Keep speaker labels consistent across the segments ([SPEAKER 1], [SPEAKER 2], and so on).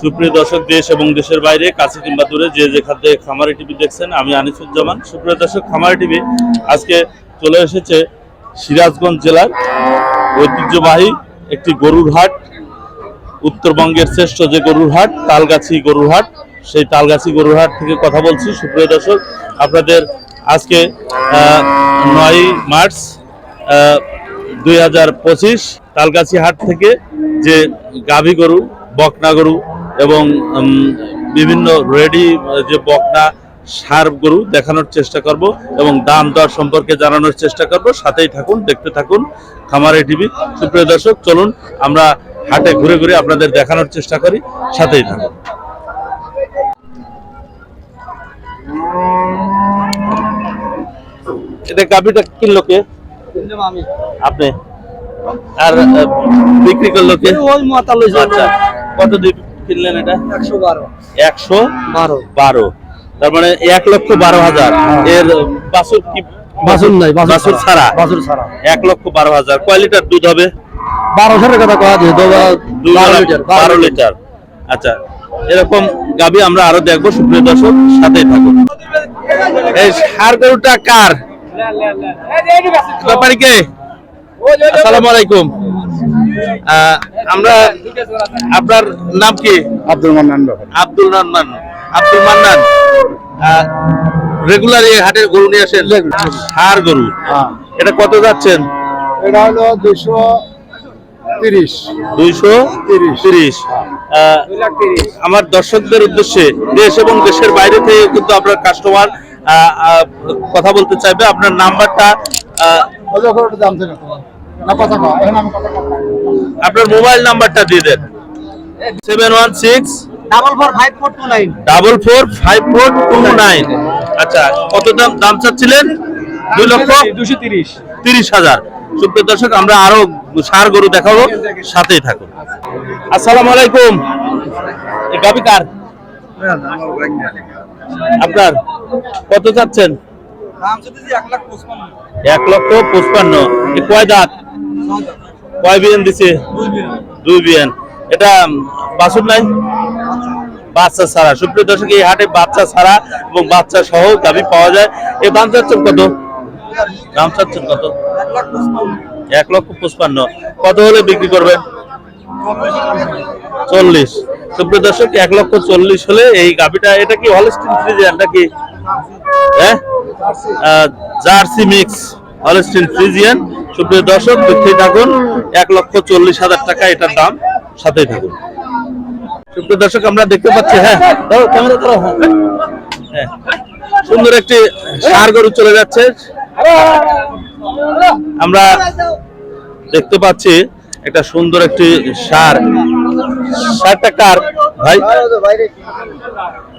[SPEAKER 1] সুপ্রিয় দর্শক, দেশ এবং দেশের বাইরে, কাছে কিংবা দূরে, যে যেখান থেকে খামারি টিভি দেখছেন, আমি আনিসুজ্জামান। সুপ্রিয় দর্শক, খামারি টিভি আজকে চলে এসেছে সিরাজগঞ্জ জেলার ঐতিহ্যবাহী একটি গরুর হাট। উত্তরবঙ্গের শ্রেষ্ঠ যে গরুর হাট, তালগাছি গরুর হাট। সেই তালগাছি গরুর হাট থেকে কথা বলছি। সুপ্রিয় দর্শক, আপনাদের আজকে নয় মার্চ দুই হাজার পঁচিশ তালগাছি হাট থেকে যে গাভী গরু বকনা গরু এবং বিভিন্ন রেডি যে বকনা সার গরু দেখানোর চেষ্টা করব এবং দাম দর সম্পর্কে জানানোর চেষ্টা করব। সাথেই থাকুন দেখতে থাকুন খামারে টিভি। সুপ্রিয় দর্শক চলুন আমরা হাটে ঘুরে ঘুরে আপনাদের দেখানোর চেষ্টা করি। সাথেই থাকুন। এটা গাভিটা কিনলো কে?
[SPEAKER 2] আমি।
[SPEAKER 1] আপনি? আর বিক্রি করল কে?
[SPEAKER 2] ওই মাথা লইছে।
[SPEAKER 1] আচ্ছা কত দিয়ে কিনলেন এটা?
[SPEAKER 2] একশো বারো।
[SPEAKER 1] একশো
[SPEAKER 2] বারো।
[SPEAKER 1] বারো। তার মানে এক লক্ষ বারো হাজার। এর বাসুর কি?
[SPEAKER 2] বাছুর নাই, বাছুর ছাড়া। বাছুর ছাড়া।
[SPEAKER 1] এক লক্ষ বারো হাজার। কয় লিটার দুধ হবে?
[SPEAKER 2] বারো সালের কথা কয়া যেত বারো
[SPEAKER 1] লিটার আচ্ছা এরকম গাবি আমরা আরও দেখব। সুপ্রিয় দর্শক সাথেই থাকুন। এই সার গরুটা কার? ব্যাপারী কে? আসসালামু আলাইকুম। আমরা আপনার নাম কি?
[SPEAKER 3] আব্দুল মান্নান
[SPEAKER 1] আব্দুল রহমান আব্দুল মান্নান রেগুলার এই হাটের গরু নিয়ে আসেন? সার গরু।
[SPEAKER 3] হ্যাঁ।
[SPEAKER 1] এটা কত যাচ্ছেন?
[SPEAKER 3] এটা হলো দুশো তিরিশ।
[SPEAKER 1] দুইশো
[SPEAKER 3] তিরিশ।
[SPEAKER 1] তিরিশ। আমার দর্শকদের উদ্দেশ্যে দেশ এবং দেশের বাইরে থেকে কিন্তু আপনার কাস্টমার কথা বলতে চাইবে। আপনার নাম্বারটা
[SPEAKER 3] দাম থেকে
[SPEAKER 1] আপনার মোবাইল নাম্বারটা দিয়ে দেন। Seven one six
[SPEAKER 2] double four five four two nine.
[SPEAKER 1] Double four five four two nine. আচ্ছা কত দাম দাম চাচ্ছিলেন? দুই লক্ষ
[SPEAKER 2] দুশো তিরিশ।
[SPEAKER 1] তিরিশ হাজার। সুপ্রিয় দর্শক আমরা আরও সার গরু দেখাবো। সাথেই থাকুন। আসসালামু আলাইকুম। গাবি কার? আপনার? কত চাচ্ছেন?
[SPEAKER 2] এক
[SPEAKER 1] লক্ষ পঁচপান্ন। কয় দাঁত? কয় বিয়ান দিছে? দুই বিয়ান এটা বাছুর নাই? বাচ্চা ছাড়া। সুপ্রিয় দর্শক, এই হাটে বাচ্চা ছাড়া এবং বাচ্চা সহ গাবি পাওয়া যায়। এই দাম চাচ্ছেন কত? দাম চাচ্ছেন কত?
[SPEAKER 2] এক
[SPEAKER 1] লক্ষ পঁচপান্ন। কত হলে বিক্রি করবেন? চল্লিশ। সুপ্রিয় দর্শক, এক লক্ষ চল্লিশ হলে এই গাভিটা, এটা কি হলস্টিন ফ্রিজিয়ান নাকি? হ্যাঁ? Jersey mix. Holstein Friesian. সুপ্রিয় দর্শক দেখতেই থাকুন এক লক্ষ চল্লিশ হাজার টাকা এটার দাম সাথেই থাকুন। সুপ্রিয় দর্শক আমরা দেখতে পাচ্ছি হ্যাঁ ক্যামেরা ধরো, হ্যাঁ। হ্যাঁ। সুন্দর একটি সার গরু চলে যাচ্ছে। আমরা দেখতে পাচ্ছি একটা সুন্দর একটি সার। সারটা কার ভাই?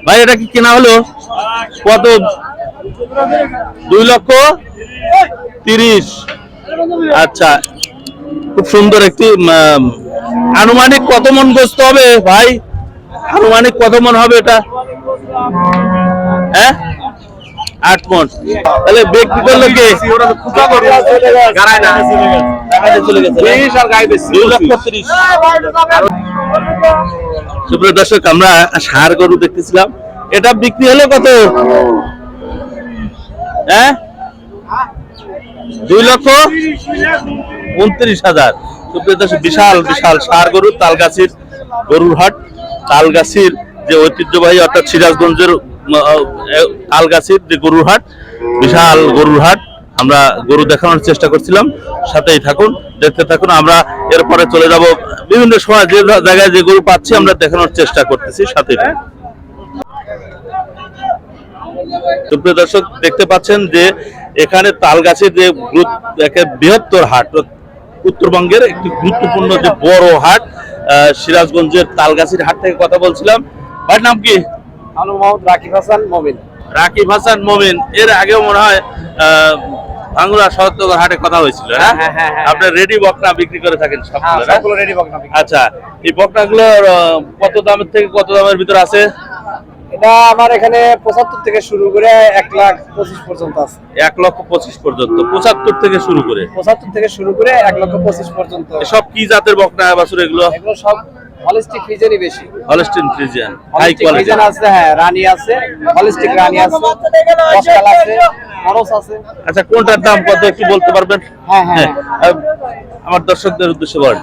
[SPEAKER 1] ভাই এটা কি কেনা হলো? কত দুই লক্ষ তিরিশ। আচ্ছা খুব সুন্দর একটি আনুমানিক কত মন গোস্ত হবে ভাই? আনুমানিক কত মন হবে এটা? হ্যাঁ? আট মন। তাহলে বিক্রি করল কে? সুপ্রিয় দর্শক, আমরা সার গরু দেখতেছিলাম। এটা বিক্রি হলে কত? হ্যাঁ? দুই লক্ষ উনত্রিশ হাজার। বিশাল বিশাল সার গরু, তালগাছির গরুর হাট। তালগাছির যে ঐতিহ্যবাহী অর্থাৎ সিরাজগঞ্জের তালগাছির যে গরুর হাট, বিশাল গরুর হাট, আমরা গরু দেখানোর চেষ্টা করছিলাম। সাথেই থাকুন, দেখতে থাকুন। আমরা এরপরে চলে যাব বিভিন্ন সময় যে জায়গায় যে গরু পাচ্ছি, আমরা দেখানোর চেষ্টা করতেছি। সাথেই থাকুন। সুপ্রিয় দর্শক দেখতে পাচ্ছেন যে এখানে তালগাছের যে বৃহত্তর হাট উত্তরবঙ্গের একটি গুরুত্বপূর্ণ যে বড় হাট সিরাজগঞ্জের তালগাছির হাট থেকে কথা বলছিলাম। ভাইয়ের নাম কি?
[SPEAKER 2] মোহাম্মদ রাকিব হাসান মোবিন
[SPEAKER 1] রাকিব হাসান মমিন। এর আগেও মনে হয় আহ, ভাঙ্গুরা শরৎনগর হাটে কথা হয়েছিল হ্যাঁ?
[SPEAKER 2] হ্যাঁ, হ্যাঁ, হ্যাঁ।
[SPEAKER 1] আপনি রেডি বকনা বিক্রি করে থাকেন সবগুলো
[SPEAKER 2] রেডি বকনা
[SPEAKER 1] আচ্ছা এই বকনাগুলোর কত দামের থেকে কত দামের ভিতর আছে?
[SPEAKER 2] এটা আমার এখানে পঁচাত্তর থেকে শুরু করে এক লাখ পঁচিশ পর্যন্ত আছে।
[SPEAKER 1] এক লক্ষ পঁচিশ পর্যন্ত পঁচাত্তর থেকে শুরু করে।
[SPEAKER 2] পঁচাত্তর থেকে শুরু করে এক লক্ষ পঁচিশ পর্যন্ত।
[SPEAKER 1] সব কি জাতের বকনা বাছুর এগুলো?
[SPEAKER 2] এগুলো সব হলিস্টিক ফ্রিজেরই বেশি।
[SPEAKER 1] হলস্টিন ফ্রিজিয়ান হাই কোয়ালিটি
[SPEAKER 2] আছে হ্যাঁ রানী আছে হলিস্টিক রানী আছে কষ্টাল আছে খরচ আছে।
[SPEAKER 1] আচ্ছা কোনটার দাম কত একটু বলতে পারবেন?
[SPEAKER 2] হ্যাঁ, হ্যাঁ,
[SPEAKER 1] আমার দর্শকদের উদ্দেশ্যে বলেন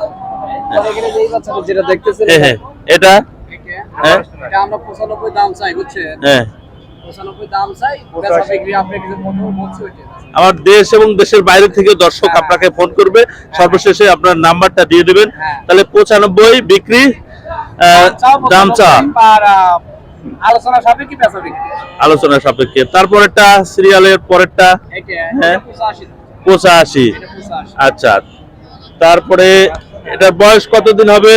[SPEAKER 2] যেটা দেখতেছেন
[SPEAKER 1] হ্যাঁ হ্যাঁ এটা? হ্যাঁ?
[SPEAKER 2] আমরা পঁচানব্বই দাম চাই বুঝছেন?
[SPEAKER 1] হ্যাঁ। আমার দেশ এবং দেশের বাইরে থেকে দর্শক আপনাকে ফোন করবে। সর্বশেষে আপনার নাম্বারটা দিয়ে দিবেন।
[SPEAKER 2] হ্যাঁ।
[SPEAKER 1] তাহলে পঁচানব্বই বিক্রি দাম চা
[SPEAKER 2] আলোচনা সাপেক্ষে
[SPEAKER 1] আলোচনা সাপেক্ষে। তারপরেরটা সিরিয়ালের পরেরটা? হ্যাঁ।
[SPEAKER 2] পঁচাশি।
[SPEAKER 1] আচ্ছা। তারপরে এটা বয়স কতদিন হবে?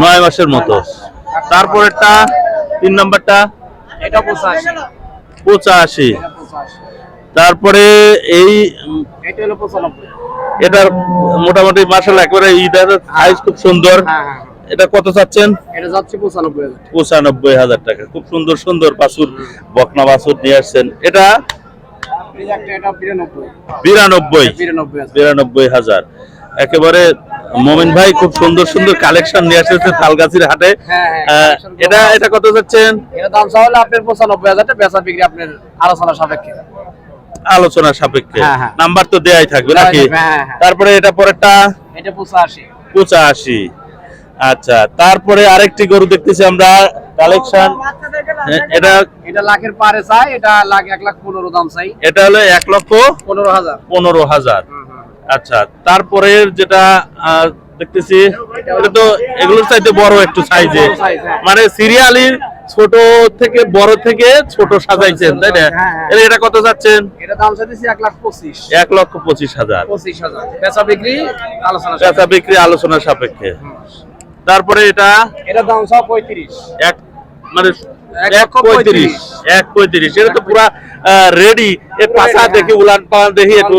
[SPEAKER 2] নয় মাসের মতো।
[SPEAKER 1] তারপরেরটা তিন নম্বরটা?
[SPEAKER 2] এটা পঁচাশি।
[SPEAKER 1] পঁচাশি। তারপরে এই
[SPEAKER 2] এটা
[SPEAKER 1] মোটামুটি মার্শাল একবারে ঈদের সাইজ খুব সুন্দর।
[SPEAKER 2] হ্যাঁ হ্যাঁ।
[SPEAKER 1] এটা কত চাচ্ছেন?
[SPEAKER 2] এটা যাচ্ছে পঁচানব্বই হাজার।
[SPEAKER 1] পঁচানব্বই হাজার টাকা। খুব সুন্দর সুন্দর বাছুর বকনা বাছুর নিয়ে আসছেন। এটা?
[SPEAKER 2] বিরানব্বই।
[SPEAKER 1] বিরানব্বই
[SPEAKER 2] হাজার।
[SPEAKER 1] একেবারে মোমিন ভাই খুব সুন্দর সুন্দর কালেকশন নিয়ে আসছে তালগাছির হাটে।
[SPEAKER 2] হ্যাঁ, হ্যাঁ,
[SPEAKER 1] এটা এটা কত যাচ্ছেন?
[SPEAKER 2] এটা দাম চা হলে আপনার পঁচানব্বই হাজার টাকা বেচা বিক্রি আপনার আলোচনা সাপেক্ষে।
[SPEAKER 1] আলোচনা সাপেক্ষে।
[SPEAKER 2] হ্যাঁ।
[SPEAKER 1] নাম্বার তো দেয়াই থাকবে নাকি। তারপরে এটা পরেরটা?
[SPEAKER 2] এটা পঁচাশি।
[SPEAKER 1] পঁচাশি। আচ্ছা তারপরে আরেকটি গরু দেখতেছি আমরা কালেকশন এটা
[SPEAKER 2] এটা লাখের পারে চাই এটা লাখ এক লাখ পনেরো দাম চাই।
[SPEAKER 1] এটা হলো এক লক্ষ
[SPEAKER 2] পনেরো হাজার।
[SPEAKER 1] পনেরো হাজার। আচ্ছা তারপরে যেটা দেখতেছি এটা তো এগুলোর চাইতে বড় একটু সাইজে
[SPEAKER 2] হ্যাঁ।
[SPEAKER 1] মানে সিরিয়ালি ছোট থেকে বড় থেকে ছোট সাজাইছেন তাই না?
[SPEAKER 2] হ্যাঁ, হ্যাঁ।
[SPEAKER 1] এটা কত যাচ্ছেন?
[SPEAKER 2] এটা দাম চাইতেছি এক লাখ পঁচিশ।
[SPEAKER 1] এক লক্ষ পঁচিশ হাজার।
[SPEAKER 2] পঁচিশ হাজার। বেচা বিক্রি আলোচনা
[SPEAKER 1] বেচা
[SPEAKER 2] সাপেক্ষে।
[SPEAKER 1] বিক্রি আলোচনা সাপেক্ষে। তারপরে এটা?
[SPEAKER 2] এটা দাম সব পঁয়ত্রিশ।
[SPEAKER 1] এক মানে
[SPEAKER 2] এক
[SPEAKER 1] এক
[SPEAKER 2] লক্ষ
[SPEAKER 1] পঁয়ত্রিশ। এক পঁয়ত্রিশ। এটা তো পুরা রেডি এর পাশা
[SPEAKER 2] হ্যাঁ।
[SPEAKER 1] দেখি উলান পালান দেখি একটু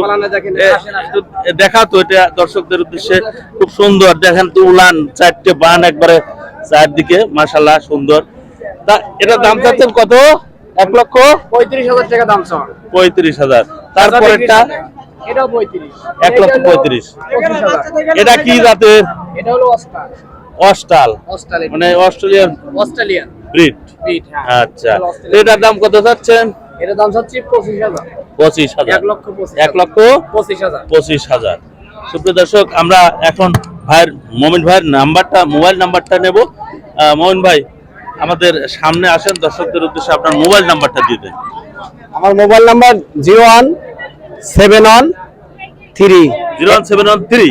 [SPEAKER 1] এ, দেখা তো এটা দর্শকদের উদ্দেশ্যে খুব সুন্দর। দেখেন তো উলান চারটে বান একবারে চারদিকে মাশাল্লাহ সুন্দর। তা এটা দাম চাচ্ছেন কত? এক লক্ষ?
[SPEAKER 2] পঁয়ত্রিশ হাজার টাকা দাম
[SPEAKER 1] পঁয়ত্রিশ হাজার। তারপরেরটা?
[SPEAKER 2] এটাও
[SPEAKER 1] এক লক্ষ পঁয়ত্রিশ। এটা কি জাতের?
[SPEAKER 2] এটা হলো অস্টার
[SPEAKER 1] অস্টাল। মানে অস্ট্রেলিয়ান
[SPEAKER 2] অস্ট্রেলিয়ান।
[SPEAKER 1] ব্রিড।
[SPEAKER 2] হ্যাঁ।
[SPEAKER 1] আচ্ছা। এটার দাম কত চাচ্ছেন?
[SPEAKER 2] এটা দাম চাচ্ছি পঁচিশ হাজার।
[SPEAKER 1] পঁচিশ হাজার।
[SPEAKER 2] এক লক্ষ
[SPEAKER 1] এক লক্ষ
[SPEAKER 2] পঁচিশ হাজার।
[SPEAKER 1] পঁচিশ হাজার। সুপ্রিয় দর্শক আমরা এখন ভাইয়ের মোমিন ভাইয়ের নাম্বারটা মোবাইল নাম্বারটা নেব। মোমিন ভাই আমাদের সামনে আসেন। দর্শকদের উদ্দেশ্যে আপনার মোবাইল নাম্বারটা দিয়ে দেন।
[SPEAKER 2] আমার mobile number zero one seven one three
[SPEAKER 1] zero one seven one three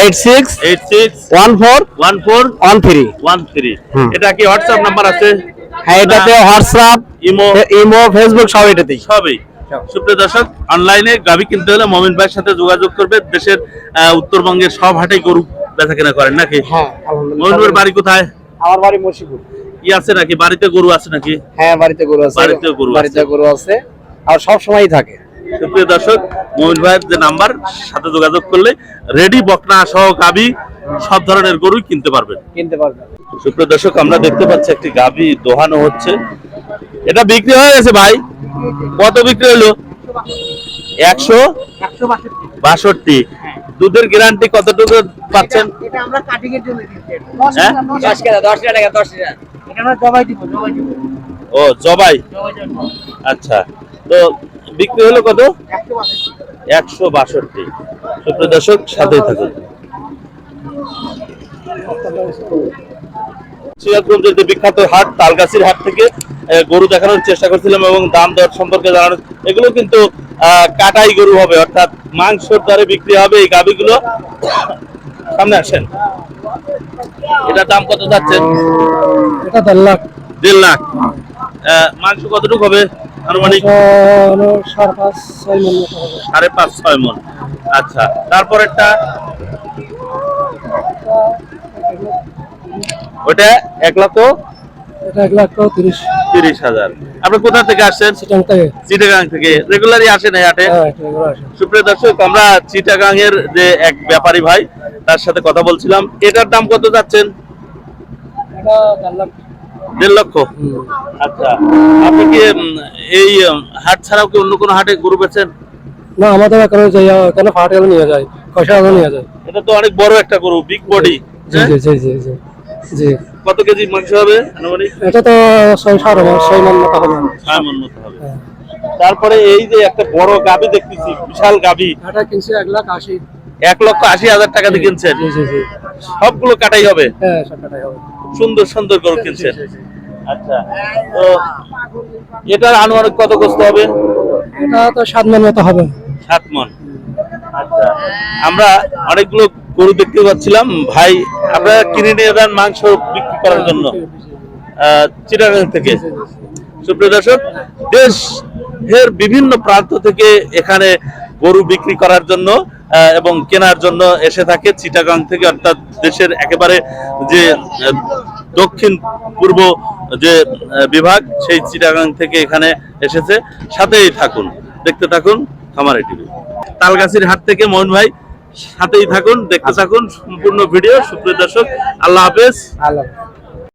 [SPEAKER 2] eight six
[SPEAKER 1] eight six
[SPEAKER 2] one four
[SPEAKER 1] one four
[SPEAKER 2] one three
[SPEAKER 1] one three. এটা কি হোয়াটসঅ্যাপ নাম্বার আছে?
[SPEAKER 2] হ্যাঁ এটাতে হোয়াটসঅ্যাপ
[SPEAKER 1] ইমো
[SPEAKER 2] ইমো ফেসবুক সব এটাতেই।
[SPEAKER 1] সবই। সুপ্রিয় দর্শক অনলাইনে গাভী কিনতে হলে মমিন ভাইয়ের সাথে যোগাযোগ করবে। দেশের উত্তরবঙ্গের সব হাটেই গরু বেচা কেনা করেন নাকি?
[SPEAKER 2] হ্যাঁ
[SPEAKER 1] মমিন বাড়ি কোথায়?
[SPEAKER 2] আমার বাড়ি মুর্শিদপুর
[SPEAKER 1] ই আছে নাকি? বাড়িতে গরু আছে নাকি?
[SPEAKER 2] হ্যাঁ বাড়িতে গরু আছে।
[SPEAKER 1] বাড়িতে গরু আছে।
[SPEAKER 2] বাড়িতে গরু আছে। আর সব সময়ই থাকে।
[SPEAKER 1] সুপ্রিয় দর্শক মোমিন ভাইয়ের যে নাম্বার সাথে যোগাযোগ করলে রেডি বকনা সহ গাবি সব ধরনের গরুই কিনতে পারবেন।
[SPEAKER 2] কিনতে পারবেন।
[SPEAKER 1] সুপ্রিয় দর্শক আমরা দেখতে পাচ্ছি একটি গাবি দোহানো হচ্ছে। এটা বিক্রি হয়ে গেছে ভাই। কত বিক্রি হলো? একশো
[SPEAKER 2] বাষট্টি।
[SPEAKER 1] দুধের গ্যারান্টি কতটুকু পাচ্ছেন?
[SPEAKER 2] এটা আমরা কাটিং এর জন্য
[SPEAKER 1] হ্যাঁ?
[SPEAKER 2] দশ টাকা। দশ টাকা দশ টাকা এটা আমরা জবাই দিব জবাই দিব।
[SPEAKER 1] ও জবাই?
[SPEAKER 2] জবাই
[SPEAKER 1] আচ্ছা। তো বিক্রি হলো কত?
[SPEAKER 2] একশো বাষট্টি।
[SPEAKER 1] একশো বাষট্টি। সুপ্রিয় দর্শক সাথেই থাকুন। সিরাজগঞ্জের যে বিখ্যাত হাট তালগাছির হাট থেকে গরু দেখানোর চেষ্টা করছিলাম এবং দাম দর সম্পর্কে জানানোর এগুলো কিন্তু কাটাই গরু হবে অর্থাৎ মাংসর দরে বিক্রি হবে এই গাবিগুলো সামনে আসেন। এটার দাম কত যাচ্ছেন
[SPEAKER 3] এটা দেড় লাখ।
[SPEAKER 1] দেড় লাখ। মাংস কতটুকু হবে আনুমানিক?
[SPEAKER 3] সাড়ে পাঁচ ছয় মন আচ্ছা হবে।
[SPEAKER 1] সাড়ে পাঁচ ছয় মন আচ্ছা তারপরেরটা ওটা এক
[SPEAKER 3] লাখ তিরিশ।
[SPEAKER 1] তিরিশ হাজার। আপনি কোথা থেকে আসছেন? চিটাগাং থেকে। রেগুলারই আসেন এই হাটে?
[SPEAKER 3] এটা এগুলো আসে।
[SPEAKER 1] সুপ্রিয় দর্শক আমরা চিটাগাং এর যে এক ব্যাপারী ভাই তার সাথে কথা বলছিলাম। এটার দাম কত যাচ্ছেন?
[SPEAKER 3] দেড়
[SPEAKER 1] লক্ষ? আচ্ছা। আপনি কি এই হাট ছাড়াও কি অন্য কোনো হাটে গরু বেচেন?
[SPEAKER 3] না আমাদের এখানে যাই এখানে ফাটে নিয়ে যায় কষা নিয়ে যায়।
[SPEAKER 1] এটা তো অনেক বড় একটা গরু বিগ বডি
[SPEAKER 2] জি জি জি জি। জি।
[SPEAKER 1] কত কেজি মাংস হবে আনুমানিক?
[SPEAKER 2] এটা তো ছয় সাড়ে ছয় মান মতো হবে।
[SPEAKER 1] ছয় মন মতো হবে। তারপরে এই যে একটা বড় গাবি দেখতেছি বিশাল গাবি।
[SPEAKER 2] এটা কিনছে এক লাখ আশি।
[SPEAKER 1] এক লক্ষ আশি হাজার টাকা দিয়ে কিনছেন?
[SPEAKER 2] জি জি জি।
[SPEAKER 1] সবগুলো কাটাই হবে?
[SPEAKER 2] হ্যাঁ সব টাকাই হবে।
[SPEAKER 1] সুন্দর সুন্দর করে কিনছেন। আচ্ছা তো এটার আনুমানিক কত কষ্ট হবে?
[SPEAKER 2] এটা তো সাত মান মতো হবে।
[SPEAKER 1] সাত মন। আচ্ছা আমরা অনেকগুলো গরু দেখতে পাচ্ছিলাম ভাই, আপনারা কিনে নিয়ে যান মাংস বিক্রি করার জন্য। চিটাগাং থেকে। সুপ্রিয় দর্শক, দেশ এর বিভিন্ন প্রান্ত থেকে এখানে গরু বিক্রি করার জন্য এবং কেনার জন্য এসে থাকে। চিটাগাং থেকে অর্থাৎ দেশের একেবারে যে দক্ষিণ পূর্ব যে বিভাগ, সেই চিটাগাং থেকে এখানে এসেছে। সাথেই থাকুন। দেখতে থাকুন খামারে টিভি। তালগাছির হাট থেকে, মোহন ভাই সাথেই থাকুন দেখতে থাকুন সম্পূর্ণ ভিডিও। সুপ্রিয় দর্শক আল্লাহ হাফেজ।
[SPEAKER 2] আল্লাহ